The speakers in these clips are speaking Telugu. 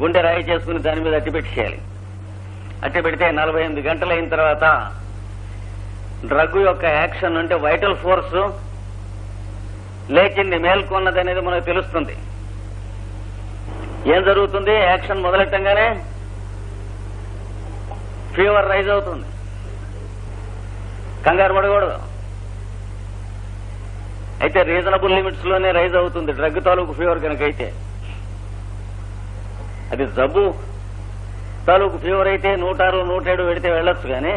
గుండె రాయి చేసుకుని దాని మీద అట్టి పెట్టేయాలి అట్టి పెడితే నలభై ఎనిమిది గంటలు అయిన తర్వాత డ్రగ్ యొక్క యాక్షన్ అంటే వైటల్ ఫోర్స్ లేచింది మేల్కొన్నది అనేది మనకు తెలుస్తుంది. ఏం జరుగుతుంది? యాక్షన్ మొదలెట్టంగానే ఫీవర్ రైజ్ అవుతుంది. కంగారు పడకూడదు. అయితే రీజనబుల్ లిమిట్స్లోనే రైజ్ అవుతుంది. డ్రగ్ తాలూకు ఫీవర్ కనుక అయితే. అది జబ్బు. తాలూకు ఫీవర్ అయితే నూట ఆరు నూట ఏడు పెడితే వెళ్ళొచ్చు కానీ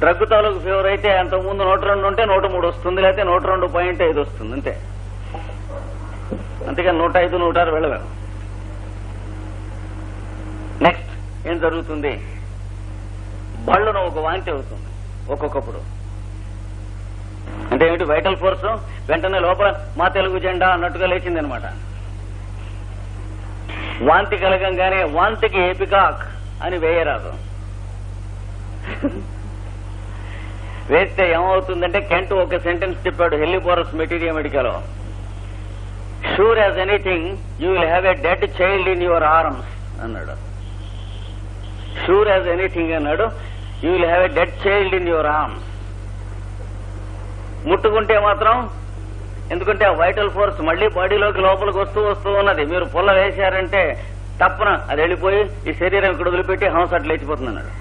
డ్రగ్ తాలూకు ఫీవర్ అయితే అంతకుముందు నూట రెండు ఉంటే నూట మూడు వస్తుంది లేకపోతే నూట రెండు పాయింట్ ఐదు వస్తుంది అంతే. అంతేకాని నూట ఐదు నూట ఆరు వెళ్ళలేము నెక్స్ట్ ఏం జరుగుతుంది? బళ్ళను ఒక వాంతి అవుతుంది ఒక్కొక్కప్పుడు. అంటే ఏమిటి వైటల్ ఫోర్స్ వెంటనే లోపల మా తెలుగు జెండా అన్నట్టుగా లేచింది అనమాట వాంతి కలగంగానే వాంతికి ఏపికాక్ అని వేయరాదు. వేస్తే ఏమవుతుందంటే కెంట్ ఒక సెంటెన్స్ చెప్పాడు Helleborus material medical sure as anything you will have a dead child in your arms అన్నాడు. షూర్ యాజ్ ఎనీథింగ్ అన్నాడు you will have a dead child in your arms ముట్టుకుంటే మాత్రం ఎందుకంటే ఆ వైటల్ ఫోర్స్ మళ్ళీ బాడీలోకి లోపలికి వస్తూ వస్తూ ఉన్నది. మీరు పొల్ల వేశారంటే తప్పన అది వెళ్ళిపోయి ఈ శరీరం ఇక్కడ వదిలిపెట్టి హంస అట్లా లేచిపోతుంది అన్నాడు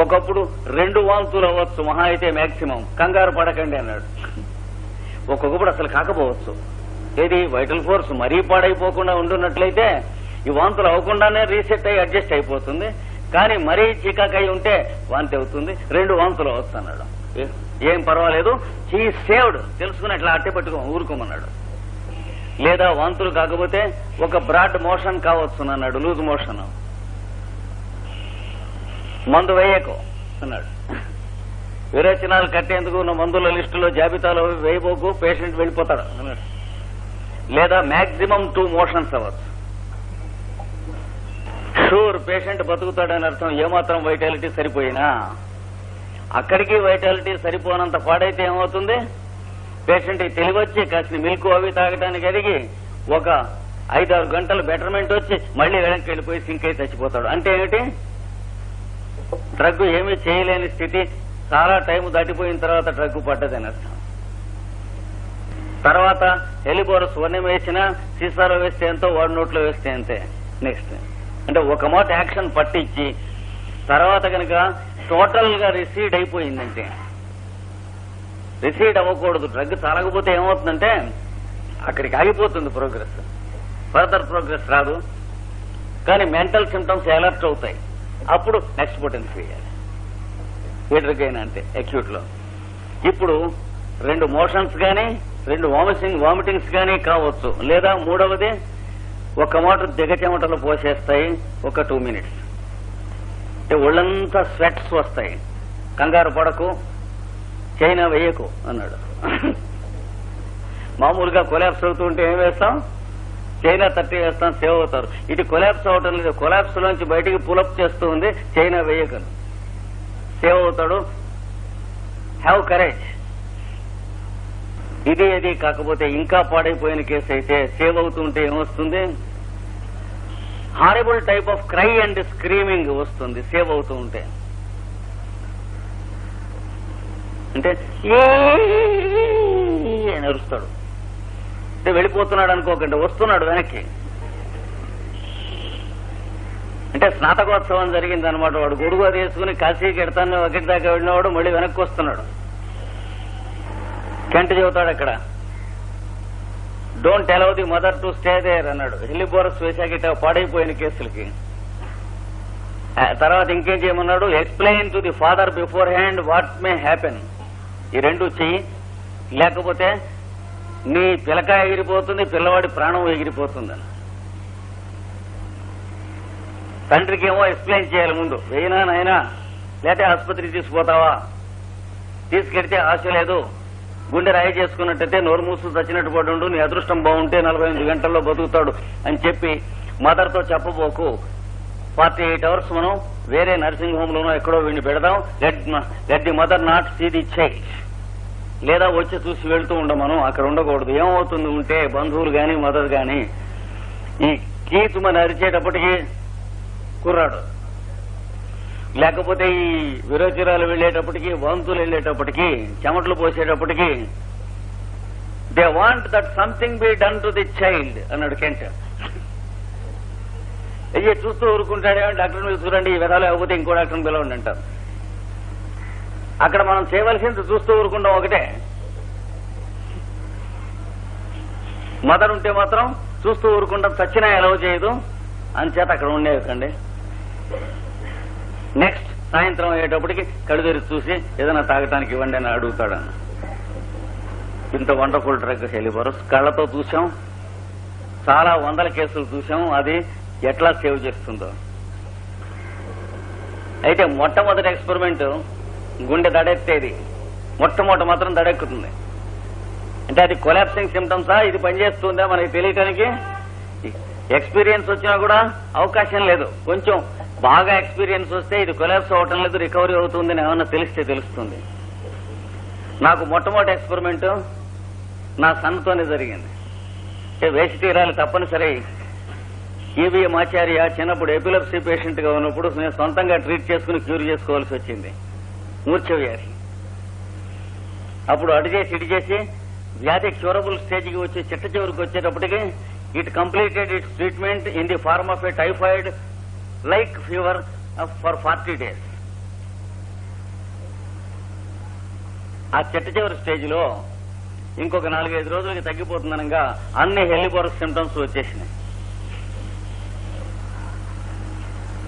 ఒకప్పుడు రెండు వాంతులు అవ్వచ్చు మహా అయితే మాక్సిమం. కంగారు పడకండి అన్నాడు. ఒక్కొక్కప్పుడు అసలు కాకపోవచ్చు. ఏది? వైటల్ ఫోర్స్ మరీ పాడైపోకుండా ఉండున్నట్లయితే ఈ వాంతులు అవ్వకుండానే రీసెట్ అయ్యి అడ్జస్ట్ అయిపోతుంది. కానీ మరీ చికాకై ఉంటే వాంతి అవుతుంది. రెండు వాంతులు అవ్వచ్చు అన్నాడు. ఏం పర్వాలేదు. హీ సేవ్డ్ తెలుసుకుని అట్లా అట్టే పట్టుకో ఊరుకోమన్నాడు. లేదా వాంతులు కాకపోతే ఒక బ్రాడ్ మోషన్ కావచ్చు అన్నాడు లూజ్ మోషన్. మందు వేయకు అన్నాడు. విరేచనాలు కట్టేందుకు ఉన్న మందుల లిస్టులో జాబితాలో వేయబోకు పేషెంట్ వెళ్ళిపోతాడు అన్నాడు. లేదా మాక్సిమం టూ మోషన్స్ అవ్వచ్చు. షూర్ పేషెంట్ బతుకుతాడని అర్థం ఏమాత్రం వైటాలిటీ సరిపోయినా. అక్కడికి వైటాలిటీ సరిపోనంత పాడైతే ఏమవుతుంది? పేషెంట్ తెలివచ్చి కాసిన మిల్క్ అవి తాగడానికి అడిగి ఒక ఐదారు గంటలు బెటర్మెంట్ వచ్చి మళ్ళీ వెనక్కి వెళ్ళిపోయి సింక్ అయి చచ్చిపోతాడు. అంటే ఏమిటి? డ్రగ్ ఏమీ చేయలేని స్థితి. చాలా టైం దాటిపోయిన తర్వాత డ్రగ్ పడ్డదని అర్థం. తర్వాత హెలిబోర స్వర్ణం వేసినా సీసాలో వేస్తే ఎంతో వాడి నోట్లో వేస్తే అంతే. నెక్స్ట్. అంటే ఒక మాట యాక్షన్ పట్టించి తర్వాత కనుక టోటల్గా రిసీడ్ అయిపోయిందంటే. రిసీడ్ అవ్వకూడదు. డ్రగ్ తలగపోతే ఏమవుతుందంటే అక్కడికి ఆగిపోతుంది ప్రోగ్రెస్. ఫర్దర్ ప్రోగ్రెస్ రాదు. కానీ మెంటల్ సిమ్టమ్స్ అలర్ట్ అవుతాయి. అప్పుడు నెక్స్ట్ పొటెన్స్ చేయాలి ఏ డ్రగ్ అయినా అంటే అక్యూట్లో ఇప్పుడు రెండు మోషన్స్ గానీ రెండు వామిటింగ్ వామిటింగ్స్ గానీ కావచ్చు. లేదా మూడవది ఒక మోటార్ దిగ చెమటలు పోసేస్తాయి ఒక టూ మినిట్స్ అంటే ఒళ్ళంతా స్వెట్స్ వస్తాయి. కంగారు పడకు చైనా వేయకు అన్నాడు. మామూలుగా కొలాప్స్ అవుతుంటే ఏం వేస్తాం? చైనా తట్టి వేస్తాం సేవ్ అవుతారు. ఇది కొలాప్స్ అవటం లేదు. కొలాప్స్ లోంచి బయటికి పులప్ చేస్తూ ఉంది చైనా వేయకను సేవ్ అవుతాడు. Have courage. ఇది ఇది కాకపోతే ఇంకా పాడైపోయిన కేసు అయితే సేవ్ అవుతుంటే ఏమొస్తుంది? Horrible type of cry and screaming వస్తుంది సేవ్ అవుతూ ఉంటే. అంటే అని అరుస్తాడు. అంటే వెళ్ళిపోతున్నాడు అనుకోకండి వస్తున్నాడు వెనక్కి. అంటే స్నాతకోత్సవం జరిగింది అనమాట వాడు గొడుగు తీసుకుని కాశీకి ఎడతాను ఒకటి దాకా వెళ్ళినవాడు మళ్ళీ వెనక్కి వస్తున్నాడు. కంటి చెబుతాడు అక్కడ. Don't allow the mother to stay there అన్నాడు. హెల్లిబోరస్ వేసాకిట పాడైపోయిన కేసులకి. తర్వాత ఇంకేం చేయమన్నాడు? Explain to the father beforehand what may happen ఈ రెండు చెయ్యి. లేకపోతే నీ పిలక ఎగిరిపోతుంది పిల్లవాడి ప్రాణం ఎగిరిపోతుందని తండ్రికి ఏమో ఎక్స్ప్లెయిన్ చేయాలి ముందు. వేయినా నాయనా లేకపోతే ఆసుపత్రికి తీసుకుపోతావా? తీసుకెడితే ఆశ లేదు. గుండె రాయి చేసుకున్నట్టయితే నోరు మూసు చచ్చినట్టు పడి నీ అదృష్టం బాగుంటే నలభై ఎనిమిది గంటల్లో బతుకుతాడు అని చెప్పి మదర్తో చెప్పబోకు. ఫార్టీ ఎయిట్ అవర్స్ మనం వేరే నర్సింగ్ హోమ్ లోనో ఎక్కడో వీడిని పెడదాం. Let let the mother not see the child లేదా వచ్చి చూసి వెళ్తూ ఉండమను అక్కడ ఉండకూడదు. ఏమవుతుంది ఉంటే బంధువులు గాని మదర్ గాని ఈ కీచుమని అరిచేటప్పటికీ కుర్రాడు. లేకపోతే ఈ విరోచనాలు వెళ్ళేటప్పటికి వంతులు వెళ్ళేటప్పటికి చెమటలు పోసేటప్పటికి they want that something be done to the child అన్నాడు కెంట్. అయ్యే చూస్తూ ఊరుకుంటాడే డాక్టర్ మీద చూడండి ఈ విధాలు లేకపోతే ఇంకో డాక్టర్ని పిలవండి అంటారు. అక్కడ మనం చేయవలసింది చూస్తూ ఊరుకుంటాం ఒకటే. మదర్ ఉంటే మాత్రం చూస్తూ ఊరుకుంటాం చచ్చినా ఎలా చేయదు అంచేత అక్కడ ఉండేకండి నెక్స్ట్ సాయంత్రం అయ్యేటప్పటికి కళ్ళు తెరిచి చూసి ఏదైనా తాగటానికి ఇవ్వండి అని అడుగుతాడన్న. ఇంత వండర్ఫుల్ డ్రగ్ హెలిబరస్. కళ్ళతో చూసాం చాలా వందల కేసులు చూసాం అది ఎట్లా సేవ్ చేస్తుందో. అయితే మొట్టమొదటి ఎక్స్పెరిమెంట్ గుండె దడెత్తేది. మొట్టమొదటి మాత్రం దడెక్కుతుంది. అంటే అది కొలాప్సింగ్ సిమ్టమ్సా ఇది పనిచేస్తుందా? మనకి తెలియటానికి ఎక్స్పీరియన్స్ వచ్చినా కూడా అవకాశం లేదు. కొంచెం బాగా ఎక్స్పీరియన్స్ వస్తే ఇది కొలాబ్స్ అవటం లేదు రికవరీ అవుతుందని ఏమన్నా తెలిస్తే తెలుస్తుంది. నాకు మొట్టమొదటి ఎక్స్పెరిమెంట్ నా సన్తోనే జరిగింది. వేసి తీరాలి తప్పనిసరి. ఈవీఎం ఆచార్య చిన్నప్పుడు ఎపిలప్సీ పేషెంట్గా ఉన్నప్పుడు నేను సొంతంగా ట్రీట్ చేసుకుని క్యూర్ చేసుకోవాల్సి వచ్చింది. మూర్ఛవ్యాధి. అప్పుడు అటు చేసి ఇటు చేసి వ్యాధి క్యూరబుల్ స్టేజ్కి వచ్చి చిట్ట చివరికి వచ్చేటప్పటికి it completed its treatment in the form of a typhoid like fever for forty days. ఆ చిట్ట చివరి స్టేజ్లో ఇంకొక నాలుగైదు రోజులకి తగ్గిపోతుందనగా అన్ని హెలిబోరస్ సిమ్టమ్స్ వచ్చేసినాయి.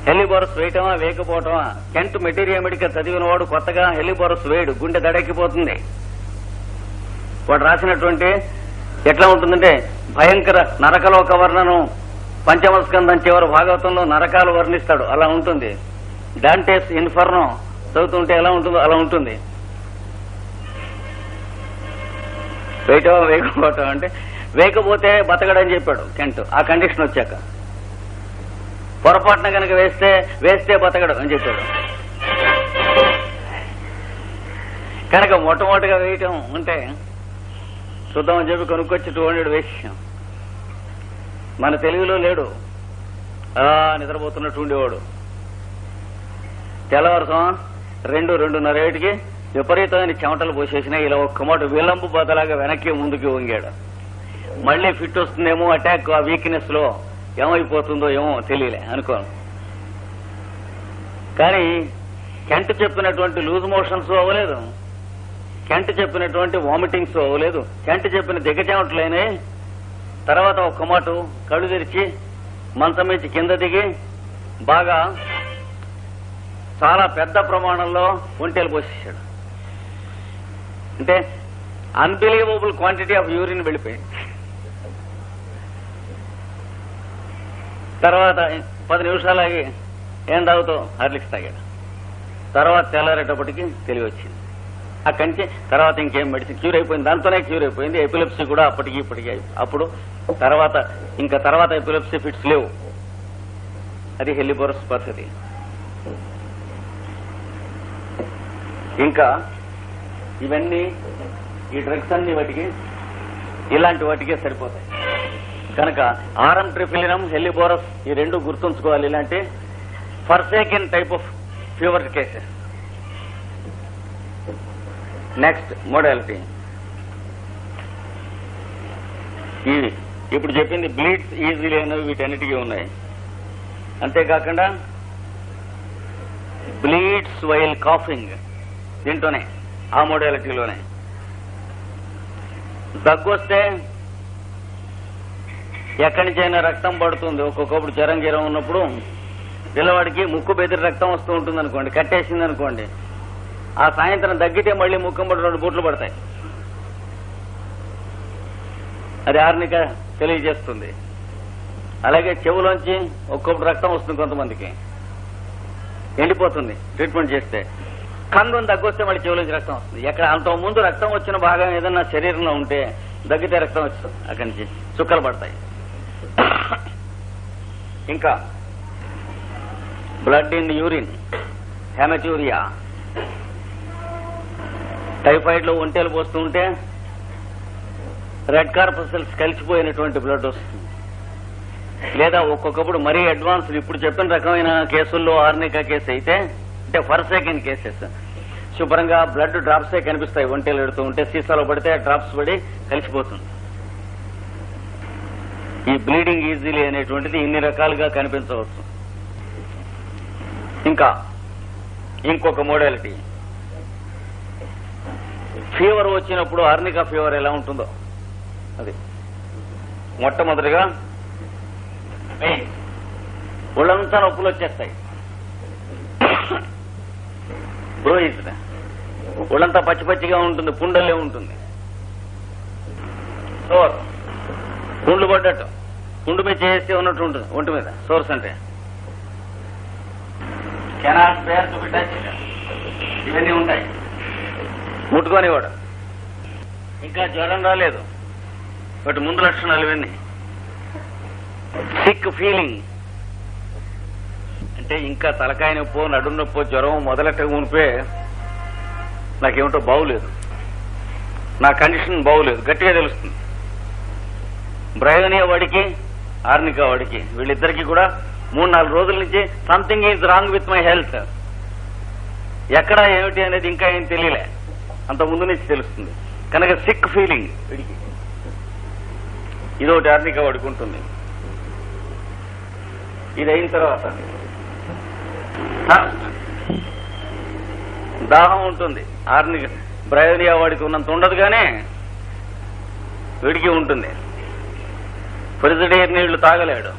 హెలిబోరస్ వేయటమా వేయకపోవటమా? కెంట్ మెటీరియల్ మెడికల్ చదివిన వాడు కొత్తగా హెలిబోరస్ వేయడు గుండె దడెక్కిపోతుంది. వాడు రాసినటువంటి ఎట్లా ఉంటుందంటే భయంకర నరకలోక వర్ణనం పంచమస్కందం చివరి భాగవతంలో నరకాలు వర్ణిస్తాడు. అలా ఉంటుంది. డాంటేస్ ఇన్ఫర్నో చదువుతుంటే ఎలా ఉంటుందో అలా ఉంటుంది. వేయటం వేయకపోవటం అంటే వేయకపోతే బతకడని చెప్పాడు కెంట్. ఆ కండిషన్ వచ్చాక. పొరపాటున కనుక వేస్తే వేస్తే బతకడు అని చెప్పాడు. కనుక మొట్టమొదటిగా వేయటం ఉంటే చూద్దామని చెప్పి కొనుక్కొచ్చి టూ హండ్రెడ్ వేసాం మన తెలుగులో లేడు. అలా నిద్రపోతున్నట్టు ఉండేవాడు. తెల్లవారుసం రెండు రెండున్నర ఏటికి విపరీతమైన చెమటలు పోసేసిన ఇలా ఒక్క మాట విలంబు బదలాగా వెనక్కి ముందుకి వంగాడు. మళ్ళీ ఫిట్ వస్తుందేమో అటాక్ ఆ వీక్నెస్లో ఏమైపోతుందో ఏమో తెలియలే అనుకోను. కానీ కెంట్ చెప్పినటువంటి లూజ్ మోషన్స్ అవ్వలేదు. కెంట్ చెప్పినటువంటి వామిటింగ్స్ అవ్వలేదు. కెంట్ చెప్పిన దిగచెమటలేనే తర్వాత ఒక్క మాట కళ్ళు తెరిచి మంచం నుంచి కింద దిగి బాగా చాలా పెద్ద ప్రమాణంలో ఒంటేలు పోసేసాడు అంటే అన్బిలీవబుల్ క్వాంటిటీ ఆఫ్ యూరిన్ వెళ్ళిపోయింది. తర్వాత పది నిమిషాలకి ఏం తాగుతావు హార్లిక్స్ తాగాడు. తర్వాత తెల్లారేటప్పటికి తెలివి వచ్చింది. అక్కడి నుంచి తర్వాత ఇంకేం మెడిసిన్ క్యూర్ అయిపోయింది. దాంతోనే క్యూర్ అయిపోయింది. ఎపిలెప్సీ కూడా అప్పటికి ఇప్పటికి అప్పుడు తర్వాత ఇంకా తర్వాత ఎపిలెప్సీ ఫిట్స్ లేవు. అది హెలిబోరస్ పద్ధతి. ఇంకా ఇవన్నీ ఈ డ్రగ్స్ అన్ని వాటికి ఇలాంటి వాటికే సరిపోతాయి. కనుక ఆరం ట్రిఫిలినం హెలిబోరస్ ఈ రెండు గుర్తుంచుకోవాలి. ఇలాంటి forsaken type of fever cases. Next modality ఇవి ఇప్పుడు చెప్పింది బ్లీడ్స్ ఈజీలీ అనేవి వీటన్నిటికీ ఉన్నాయి. అంతేకాకుండా బ్లీడ్స్ వైల్ కాఫింగ్ దీంట్లోనే ఆ మోడాలిటీలోనే దగ్గు వస్తే ఎక్కడి నుంచైనా రక్తం పడుతుంది. ఒక్కొక్కప్పుడు జ్వరం జ్వరం ఉన్నప్పుడు పిల్లవాడికి ముక్కు బెదిరి రక్తం వస్తూ ఉంటుంది అనుకోండి కట్టేసింది అనుకోండి ఆ సాయంత్రం దగ్గితే మళ్ళీ ముక్కమ్మడి రెండు బూట్లు పడతాయి. అది ఆర్నిక తెలియజేస్తుంది. అలాగే చెవులోంచి ఒక్కొక్కటి రక్తం వస్తుంది కొంతమందికి. ఎండిపోతుంది ట్రీట్మెంట్ చేస్తే. కంగం దగ్గొస్తే మళ్ళీ చెవులోంచి రక్తం వస్తుంది. ఎక్కడ అంత ముందు రక్తం వచ్చిన భాగం ఏదన్నా శరీరంలో ఉంటే దగ్గితే రక్తం వస్తుంది అక్కడి నుంచి చుక్కలు పడతాయి. ఇంకా. Blood in urine. హెమచూరియా. టైఫాయిడ్లో ఒంటేలు పోస్తూ ఉంటే రెడ్ కార్పసల్స్ కలిసిపోయినటువంటి బ్లడ్ వస్తుంది. లేదా ఒక్కొక్కప్పుడు మరీ అడ్వాన్స్ ఇప్పుడు చెప్పిన రకమైన కేసుల్లో ఆర్నికా కేసు అయితే అంటే ఫర్ సెకండ్ కేసెస్. శుభ్రంగా బ్లడ్ డ్రాప్సే కనిపిస్తాయి ఒంటేలు ఎడుతూ ఉంటే సీసాలో పడితే డ్రాప్స్ పడి కలిసిపోతుంది. ఈ బ్లీడింగ్ ఈజీలీ అనేటువంటిది ఇన్ని రకాలుగా కనిపించవచ్చు. ఇంకా ఇంకొక మోడాలిటీ ఫీవర్ వచ్చినప్పుడు అర్నికా ఫీవర్ ఎలా ఉంటుందో. అది. మొట్టమొదటిగా పెయిన్ ఒళ్ళంతా నొప్పులు వచ్చేస్తాయి. బ్రోయిస్ ఒళ్ళంతా పచ్చి పచ్చిగా ఉంటుంది పుండల్లే ఉంటుంది. సోర్. పుండ్లు పడ్డట్టు. పుండు మీద చేస్తే ఉన్నట్టు ఉంటుంది ఒంటి మీద సోర్స్ అంటే. కెనాట్ బేర్ టు ఇవన్నీ ఉంటాయి. ముట్టుకోనివాడు. ఇంకా జ్వరం రాలేదు. బట్ ముందు లక్షణాలు ఇవన్నీ సిక్ ఫీలింగ్ అంటే ఇంకా తలకాయ నొప్పో నడుము నొప్పో జ్వరం మొదలెట్ట ఉనిపే నాకేమిటో బాగులేదు నా కండిషన్ బాగులేదు గట్టిగా తెలుస్తుంది. బ్రయోనియా వాడికి ఆర్నికా వాడికి వీళ్ళిద్దరికి కూడా మూడు నాలుగు రోజుల నుంచి something is wrong with my health ఎక్కడ ఏమిటి అనేది ఇంకా ఏం తెలియలే. అంత ముందు నుంచి తెలుస్తుంది. కనుక సిక్ ఫీలింగ్. వీడికి ఇదొకటి ఆర్నికా వాడికి ఉంటుంది ఇది అయిన తర్వాత. దాహం ఉంటుంది. ఆర్నిక బ్రయోనియా వాడికి ఉన్నంత ఉండదు కానీ వీడికి ఉంటుంది. ఫ్రిజిడేర్ నీళ్ళు తాగలేడు.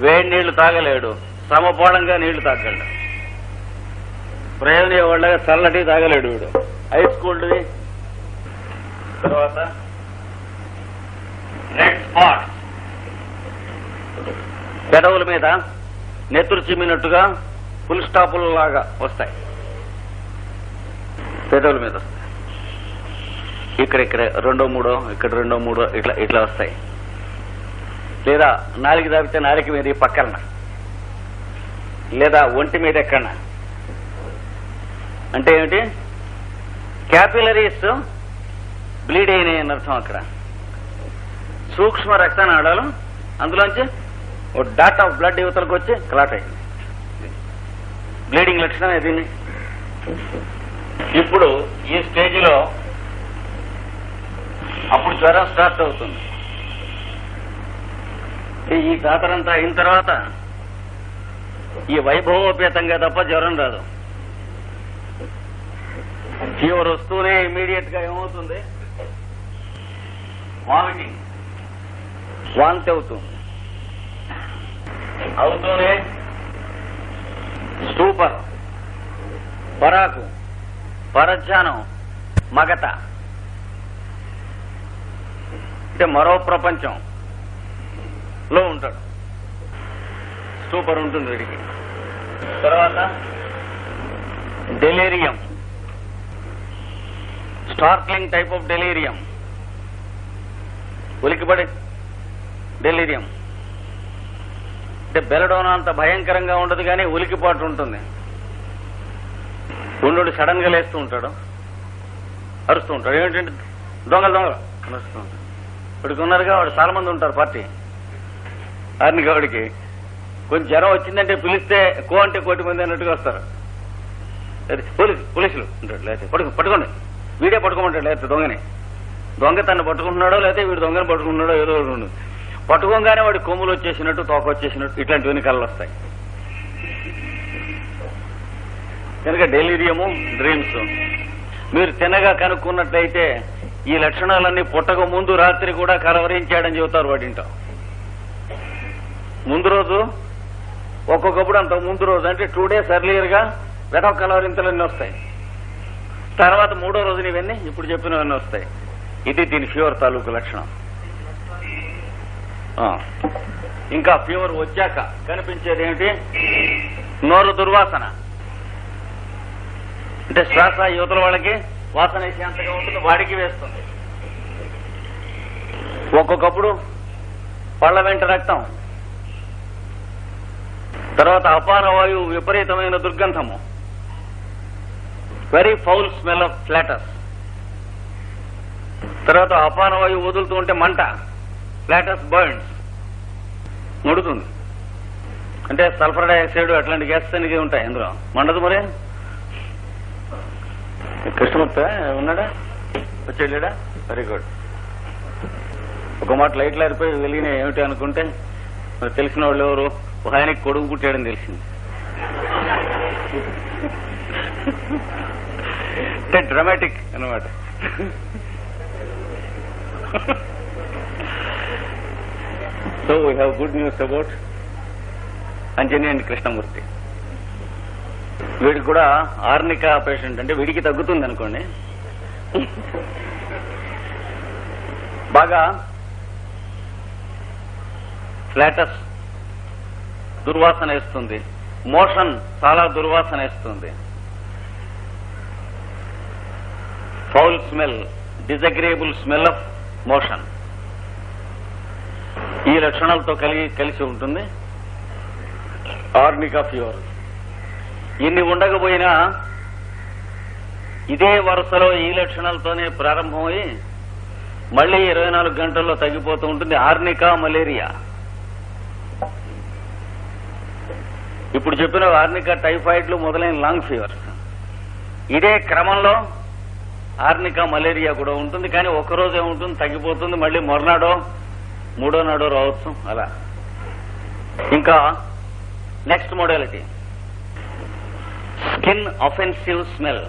వేడి నీళ్ళు తాగలేడు. సమపాళంగా నీళ్ళు తాగలేడు. ప్రయోజన వాళ్ళగా చల్లటి తాగలేడు వీడు. ఐస్ కూల్డ్ది తర్వాత రెడ్ స్పాట్ పెదవుల మీద నెత్తురు చిమ్మినట్టుగా ఫుల్ స్టాపుల లాగా వస్తాయి. పెదవుల మీద వస్తాయి. ఇక్కడ ఇక్కడ రెండో మూడో ఇక్కడ రెండో మూడో ఇట్లా ఇట్లా వస్తాయి. లేదా నాలుగు దాపితే నాలుగు మీద పక్కన. లేదా ఒంటి మీద ఎక్కడన? అంటే ఏమిటి? క్యాపిలరీస్ బ్లీడ్ అయినాయి అని అర్థం అక్కడ. సూక్ష్మ రక్తనాళాలు అందులోంచి ఓ డాట్ ఆఫ్ బ్లడ్ యువతలకు వచ్చి క్లాట్ అయింది. బ్లీడింగ్ లక్షణం ఇది ఇప్పుడు ఈ స్టేజ్లో అప్పుడు జ్వరం స్టార్ట్ అవుతుంది. ఈ జాతరంతా అయిన తర్వాత ఈ వైభవోపేతంగా తప్ప జ్వరం రాదు. ఫీవర్ వస్తూనే ఇమీడియట్గా ఏమవుతుంది? వామిటింగ్ వాంతి అవుతుంది. అవుతూనే సూపర్ పరాకు పరధ్యానం మగత. అంటే మరో ప్రపంచం లో ఉంటాడు. సూపర్ ఉంటుంది వీడికి. తర్వాత delirium startling type of delirium. ఉలికిపడి delirium. అంటే బెలడోన అంత భయంకరంగా ఉండదు కానీ ఉలికిపాటు ఉంటుంది. ఉండు సడన్గా లేస్తూ ఉంటాడు. అరుస్తూ ఉంటాడు. ఏమిటంటే దొంగలు దొంగలు. అరుస్తూ ఉంటాడు. ఇప్పటికి ఉన్నారుగా వాడు చాలా మంది ఉంటారు పార్టీ. ఆర్ని వాడికి. కొంచెం జ్వరం వచ్చిందంటే పిలిస్తే కో అంటే కోటి మంది అన్నట్టుగా వస్తారు. పోలీసు పోలీసులు. ఉంటాడు లేకపోతే పట్టుకోండి. వీడే పట్టుకోమంటాడు లేకపోతే దొంగని. దొంగ తను పట్టుకుంటున్నాడో లేకపోతే వీడు దొంగని పట్టుకుంటున్నాడో ఏదో ఒకటి ఉంటుంది. పట్టుకోగానే వాడి కొమ్ములు వచ్చేసినట్టు తోక వచ్చేసినట్టు ఇట్లాంటివన్నీ కళ్ళు వస్తాయి. కనుక డెలీరియము డ్రీమ్స్. మీరు తినగా కనుక్కున్నట్లయితే ఈ లక్షణాలన్నీ పుట్టక ముందు రాత్రి కూడా కలవరించాడని చెబుతారు వాడింటో ముందు రోజు ఒక్కొక్కప్పుడు అంత ముందు రోజు అంటే టూ డేస్ ఎర్లియర్గా వెదవ కలవరింతలన్నీ వస్తాయి. తర్వాత మూడో రోజున ఇవన్నీ ఇప్పుడు చెప్పినవన్నీ వస్తాయి. ఇది దీని ఫీవర్ తాలూకు లక్షణం. ఇంకా ఫీవర్ వచ్చాక కనిపించేది ఏమిటి? నోరు దుర్వాసన. అంటే శ్వాస యువతల వాళ్ళకి వాసన వేసేంతగా ఉంటుంది వాడికి వేస్తుంది. ఒక్కొక్కప్పుడు పళ్ళ వెంట రక్తం. తర్వాత అపార వాయువు విపరీతమైన దుర్గంధము. Very foul smell of flatus తర్వాత అపాన వాయువు వదులుతూ ఉంటే మంట ఫ్లాటస్ బర్న్స్ ముడుతుంది. అంటే సల్ఫర్ డైఆక్సైడ్ అట్లాంటి గ్యాస్ అనేది ఉంటాయి అందులో మండదు మరి? కృష్ణమూర్త ఉన్నాడా? వచ్చేళ్ళాడా వెరీ గుడ్ ఒక మాట లైట్లు ఆరిపోయి వెలిగినాయి. ఏమిటి అనుకుంటే మరి తెలిసిన వాళ్ళు ఎవరు? ఒక ఆయనకి కొడుకు పుట్టాడని తెలిసింది. అంటే డ్రామాటిక్ అనమాట so we have good news about Anjani and Krishnamurthy వీడికి కూడా ఆర్నిక పేషెంట్ అంటే వీడికి తగ్గుతుంది అనుకోండి. బాగా ఫ్లాటస్ దుర్వాసన వేస్తుంది. మోషన్ చాలా దుర్వాసన వేస్తుంది. Foul smell disagreeable smell of motion ఈ లక్షణాలతో కలిగి కలిసి ఉంటుంది ఆర్నికా ఫీవర్. ఇన్ని ఉండకపోయినా ఇదే వరుసలో ఈ లక్షణాలతోనే ప్రారంభమై మళ్ళీ ఇరవై నాలుగు గంటల్లో తగ్గిపోతూ ఉంటుంది ఆర్నికా మలేరియా. ఇప్పుడు చెప్పిన ఆర్నికా టైఫాయిడ్లు మొదలైన లాంగ్ ఫీవర్. ఇదే క్రమంలో ఆర్నికా మలేరియా కూడా ఉంటుంది కానీ ఒకరోజు ఏముంటుంది తగ్గిపోతుంది మళ్ళీ మరునాడో మూడో నాడో రావచ్చు అలా. ఇంకా next modality skin offensive smell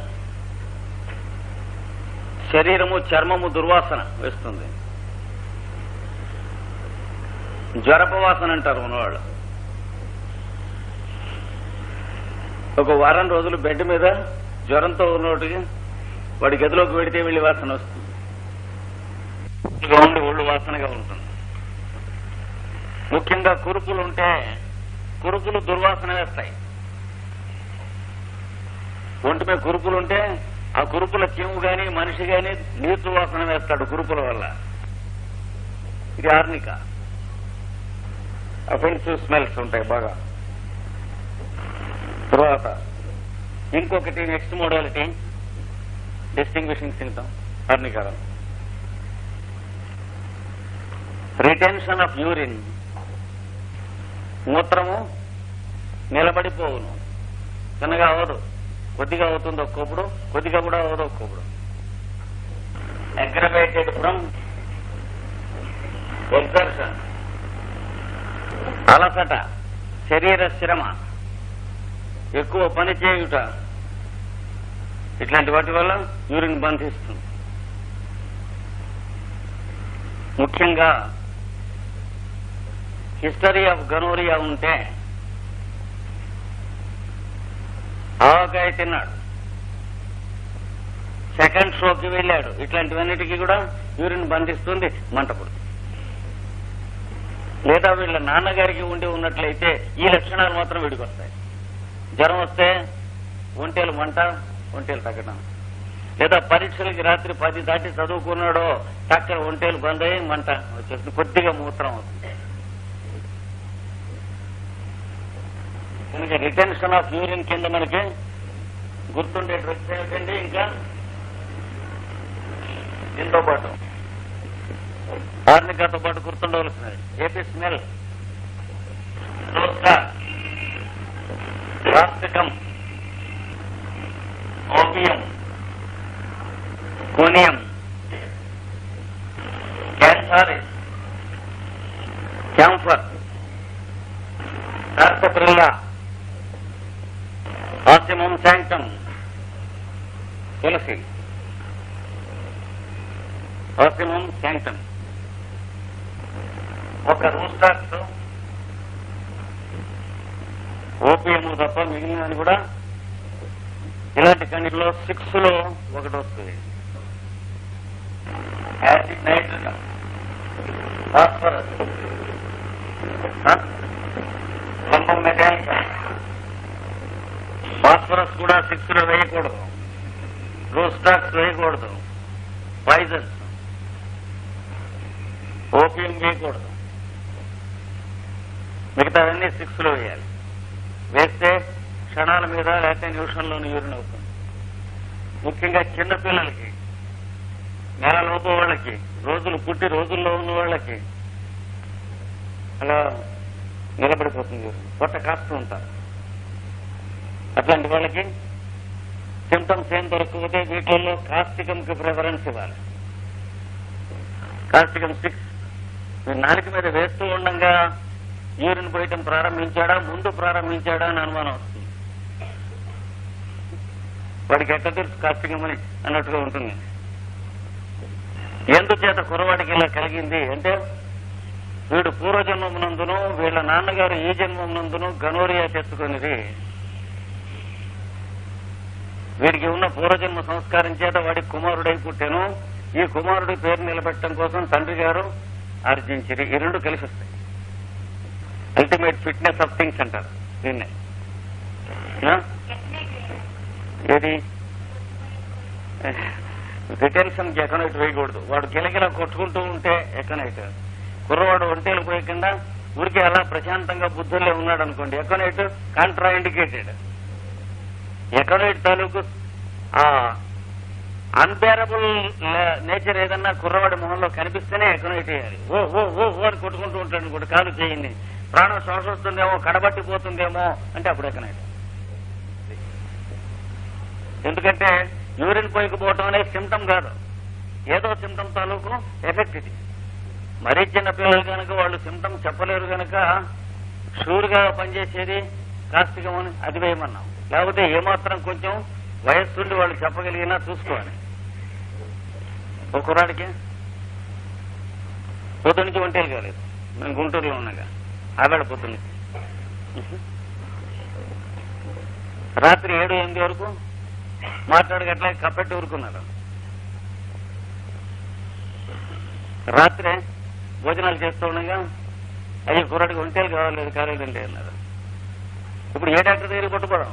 శరీరము చర్మము దుర్వాసన వేస్తుంది. జ్వరపవాసన అంటారు ఉన్నవాళ్ళు. ఒక వారం రోజులు బెడ్ మీద జ్వరంతో ఉన్నోటికి వాడి గదిలోకి వెడితే వెళ్ళి వాసన వస్తుంది. ఉండి ఒళ్ళు వాసనగా ఉంటుంది. ముఖ్యంగా కురుపులు ఉంటే కురుపులు దుర్వాసన వేస్తాయి. ఒంటి మీద కురుపులు ఉంటే ఆ కురుపుల చెవు గాని మనిషి గాని నీరు వాసన వేస్తాడు కురుపుల వల్ల. ఇది ఆర్నిక. అఫెన్సివ్ స్మెల్స్ ఉంటాయి బాగా. తర్వాత ఇంకొకటి నెక్స్ట్ మోడాలిటీ. డిస్టింగ్విషింగ్ సింటమ్ ఆర్నికారం రిటెన్షన్ ఆఫ్ యూరిన్ మూత్రము నిలబడిపోవును చిన్నగా అవ్వదు కొద్దిగా అవుతుంది ఒక్కొప్పుడు కొద్దిగా కూడా అవ్వదు ఒక్కొప్పుడు అగ్రవేటెడ్ ఫ్రమ్ ఎగ్జర్షన్ అలసట శరీర శ్రమ ఎక్కువ పని చేయుట ఇట్లాంటి వాటి వల్ల యూరిన్ బంధిస్తుంది ముఖ్యంగా హిస్టరీ ఆఫ్ గనోరియా ఉంటే ఆవకాయ తిన్నాడు. సెకండ్ షోకి వెళ్ళాడు. ఇట్లాంటివన్నిటికీ కూడా యూరిన్ బంధిస్తుంది మంట పుడుతుంది లేదా వీళ్ళ నాన్నగారికి ఉండి ఉన్నట్లయితే ఈ లక్షణాలు మాత్రం విడికొస్తాయి జ్వరం వస్తే ఒంటేలు మంట ఒంటేలు తగ్గడం. లేదా పరీక్షలకి రాత్రి పది దాటి చదువుకున్నాడో చక్కర ఒంటేలు బంద్ అయ్యి మంట వచ్చేసి కొద్దిగా మూత్రం అవుతుంది. కనుక రిటెన్షన్ ఆఫ్ యూరిన్ కింద మనకి గుర్తుండే డ్రగ్స్ ఏమిటండి ఇంకా? దీంతో పాటు ఆర్నికాతో పాటు గుర్తుండవలసినది ఏపీ స్మెల్. రాస్తికం ఓపియం కోనియం క్యాన్సారిస్ క్యాంఫర్ కార్పప్రిల్లా ఆసిమం శాంక్టం తులసి ఆసిమం శాంక్టం ఒక రూస్టాక్స్ ఓపీఎం తప్ప మిగిలినది కూడా ఇలాంటి కండిలో సిక్స్లో ఒకటి వస్తుంది. యాసిడ్ నైట్రజన్ ఫాస్ఫరస్ పంపం మెకానిక ఫాస్ఫరస్ కూడా సిక్స్లో వేయకూడదు రోస్టాక్స్ వేయకూడదు. పాయిజన్స్ ఓపియం వేయకూడదు. మిగతావన్నీ సిక్స్లో వేయాలి. వేస్తే క్షణాల మీద లేకపోతే నిమిషంలోని యూరిన్ అవుతుంది ముఖ్యంగా చిన్నపిల్లలకి నెలలోపు లోపు వాళ్ళకి రోజులు పుట్టి రోజుల్లో ఉన్న వాళ్ళకి అలా నిలబడిపోతుంది. పొట్ట కాస్తూ ఉంటారు. అట్లాంటి వాళ్ళకి సిమ్టమ్స్ ఏం దొరకకపోతే వీటిల్లో కాస్టికంకి ప్రిఫరెన్స్ ఇవ్వాలి. కాస్టికం సిక్స్ మీరు నాలుగు మీద వేస్తూ ఉండగా యూరిన్ పోయటం ప్రారంభించాడా ముందు ప్రారంభించాడా అని అనుమానం వస్తుంది. వాడికి ఎట్లా తెలుసు? కాస్టికం అని అన్నట్టుగా ఉంటుంది. ఎందుచేత కురవాడికి ఇలా కలిగింది అంటే వీడు పూర్వజన్మమునందును వీళ్ళ నాన్నగారు ఈ జన్మమునందును గనోరియా తెచ్చుకునేది వీడికి ఉన్న పూర్వజన్మ సంస్కారం చేత వాడి కుమారుడై పుట్టాను. ఈ కుమారుడి పేరు నిలబెట్టడం కోసం తండ్రి గారు ఆర్జించిరి. ఈ రెండు కలిసి వస్తాయి. అల్టిమేట్ ఫిట్నెస్ ఆఫ్ థింగ్స్ అంటారు దీన్నే. ఏది? రిటెన్షన్ ఎకనైట్ వేయకూడదు. వాడు గిలగిలా కొట్టుకుంటూ ఉంటే ఎకనైట్ కుర్రవాడు ఒంటేలు పోయకుండా ఊరికి అలా ప్రశాంతంగా బుద్ధుల్లో ఉన్నాడు అనుకోండి ఎకనైట్ కాంట్రా ఇండికేటెడ్ ఎకనైట్ తాలూకు ఆ అన్బేరబుల్ నేచర్ ఏదన్నా కుర్రవాడి మొహంలో కనిపిస్తేనే ఎకనైట్ చేయాలి ఓ ఓ ఓ ఓ అని కొట్టుకుంటూ ఉంటాడు కూడా కాదు చేయండి. ప్రాణం శ్వాస వస్తుందేమో కడబట్టిపోతుందేమో అంటే అప్పుడు ఎకనైట్ ఎందుకంటే యూరిన్ పోయకపోవటం అనేది సిమ్టమ్ కాదు. ఏదో సిమ్టమ్ తాలూకు ఎఫెక్ట్ ఇది. మరీ చిన్న పిల్లలు కనుక వాళ్ళు సిమ్టమ్ చెప్పలేరు కనుక షూర్గా పనిచేసేది కాస్తికమని అది వేయమన్నాం లేకపోతే ఏమాత్రం కొంచెం వయస్సుండి వాళ్ళు చెప్పగలిగినా చూసుకోవాలి. ఒక కుర్రాడికి? పొద్దు నుంచి ఒంటేలు కాలేదు. నేను గుంటూరులో ఉన్నాగా. ఆవేళ పొద్దు నుంచి రాత్రి ఏడు ఎనిమిది వరకు మాట్లాడగట్లే కప్పెట్టి ఊరుకున్నారు. రాత్రే భోజనాలు చేస్తూ ఉండగా అయ్యి కుర్రాడికి ఒంటేలు కావాలి కాలేదండి అన్నారు. ఇప్పుడు ఏ డాక్టర్ దగ్గర కొట్టుకోవడం?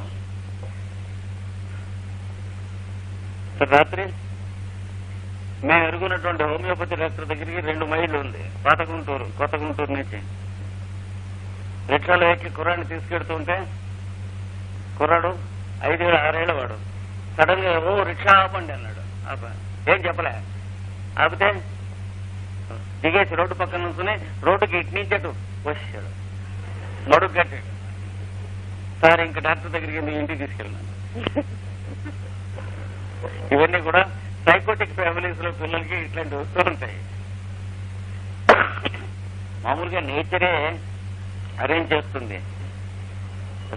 రాత్రి మేము ఎరుగున్నటువంటి హోమియోపతి డాక్టర్ దగ్గరికి రెండు మైళ్ళు ఉంది పాత గుంటూరు కొత్త గుంటూరు నుంచి. రిక్షాలో ఎక్కి కుర్రాడిని తీసుకెడుతుంటే కుర్రాడు ఐదేళ్ళు ఆరేళ్ళ వాడు. సడన్గా ఓ రిక్షా ఆపండి అన్నాడు. ఆప ఏం చెప్పలే? ఆపితే దిగేసి రోడ్డు పక్కన నుంచుని రోడ్డుకి ఇటు నుంచి అటు వచ్చాడు నడుగు కట్టాడు. సార్ ఇంకా డాక్టర్ దగ్గరికి మీ ఇంటికి తీసుకెళ్ళినాను ఇవన్నీ కూడా సైకోటిక్ ఫ్యామిలీస్లో పిల్లలకి ఇట్లాంటి వస్తూ ఉంటాయి. మామూలుగా నేచరే అరేంజ్ చేస్తుంది.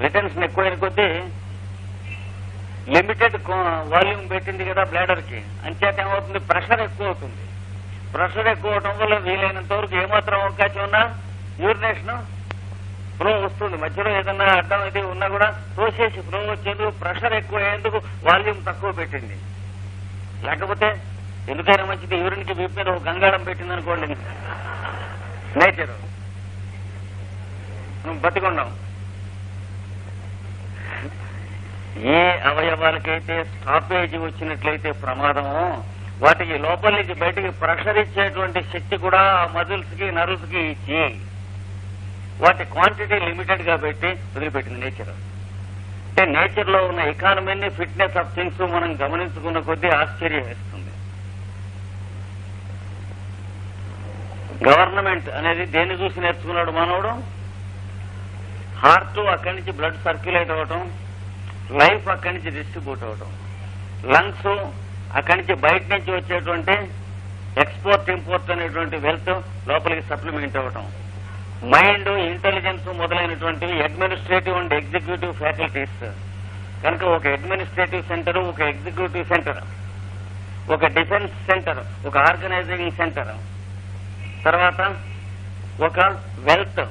రిటర్న్స్ ఎక్కువైన కొద్దీ లిమిటెడ్ వాల్యూమ్ పెట్టింది కదా బ్లాడర్కి. అంచేత ఏమవుతుంది? ప్రెషర్ ఎక్కువ అవుతుంది. ప్రెషర్ ఎక్కువ అవడం వల్ల వీలైనంత వరకు ఏమాత్రం అవకాశం ఉన్నా యూరినేషన్ ఫ్లో వస్తుంది. మధ్యలో ఏదన్నా అడ్డం అయితే ఉన్నా కూడా తోసేసి ఫ్లో వచ్చేందుకు ప్రెషర్ ఎక్కువ అయ్యేందుకు వాల్యూమ్ తక్కువ పెట్టింది. లేకపోతే ఎందుకైనా మంచిది? యూరిన్కి వీపు మీద ఒక గంగాళం పెట్టింది అనుకోండి నేచర్ నువ్వు బతికున్నావు ఏ అవయవాలకైతే స్టాపేజ్ వచ్చినట్లయితే ప్రమాదమో వాటికి లోపల నుంచి బయటికి ప్రెషర్ ఇచ్చేటువంటి శక్తి కూడా మజిల్స్కి నర్వ్స్కి ఇచ్చి వాటి క్వాంటిటీ లిమిటెడ్గా పెట్టి వదిలిపెట్టింది నేచర్. అంటే నేచర్లో ఉన్న ఎకానమీని ఫిట్నెస్ ఆఫ్ థింగ్స్ మనం గమనించుకున్న కొద్దీ ఆశ్చర్యం వేస్తుంది. గవర్నమెంట్ అనేది దేన్ని చూసి నేర్చుకున్నాడు మానవుడు? హార్ట్ అక్కడి నుంచి బ్లడ్ సర్క్యులేట్ అవ్వటం లైఫ్ అక్కడి నుంచి డిస్ట్రిబ్యూట్ అవడం లంగ్స్ అక్కడి నుంచి బయట నుంచి వచ్చేటువంటి ఎక్స్పోర్ట్ ఇంపోర్ట్ అనేటువంటి వెల్త్ లోపలికి సప్లిమెంట్ అవ్వటం. మైండ్ ఇంటెలిజెన్స్ మొదలైనటువంటివి అడ్మినిస్ట్రేటివ్ అండ్ ఎగ్జిక్యూటివ్ ఫ్యాకల్టీస్. కనుక ఒక అడ్మినిస్ట్రేటివ్ సెంటర్ ఒక ఎగ్జిక్యూటివ్ సెంటర్ ఒక డిఫెన్స్ సెంటర్ ఒక ఆర్గనైజింగ్ సెంటర్. తర్వాత ఒక వెల్త్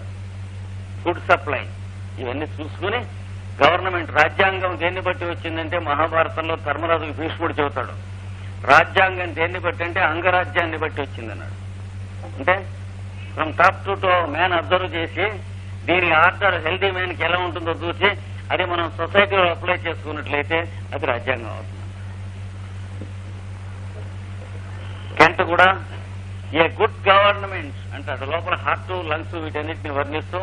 ఫుడ్ సప్లై. ఇవన్నీ చూసుకుని గవర్నమెంట్ రాజ్యాంగం దేన్ని బట్టి వచ్చిందంటే మహాభారతంలో ధర్మరాజుకు భీష్ముడు చెబుతాడు. రాజ్యాంగం దేన్ని బట్టి అంటే అంగరాజ్యాన్ని బట్టి వచ్చిందన్నాడు. అంటే from top to to man observe చేసి దీని ఆర్డర్ హెల్దీ మ్యాన్కి ఎలా ఉంటుందో చూసి అది మనం సొసైటీలో అప్లై చేసుకున్నట్లయితే అది రాజ్యాంగం అవుతుంది. కెంట్ కూడా ఏ గుడ్ గవర్నమెంట్ అంటాడు. లోపల హార్ట్ లంగ్స్ వీటన్నిటిని వర్ణిస్తూ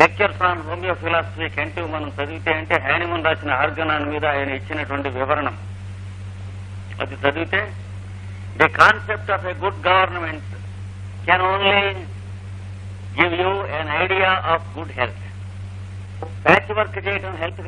లెక్చర్స్ ఆన్ హోమియో ఫిలాసఫీ కంటూ మనం చదివితే అంటే హ్యానిమన్ రాసిన ఆర్గనాన్ మీద ఆయన ఇచ్చినటువంటి వివరణం. అది చదివితే the concept of a good government can only give you an idea of good health patch work చేయడం హెల్త్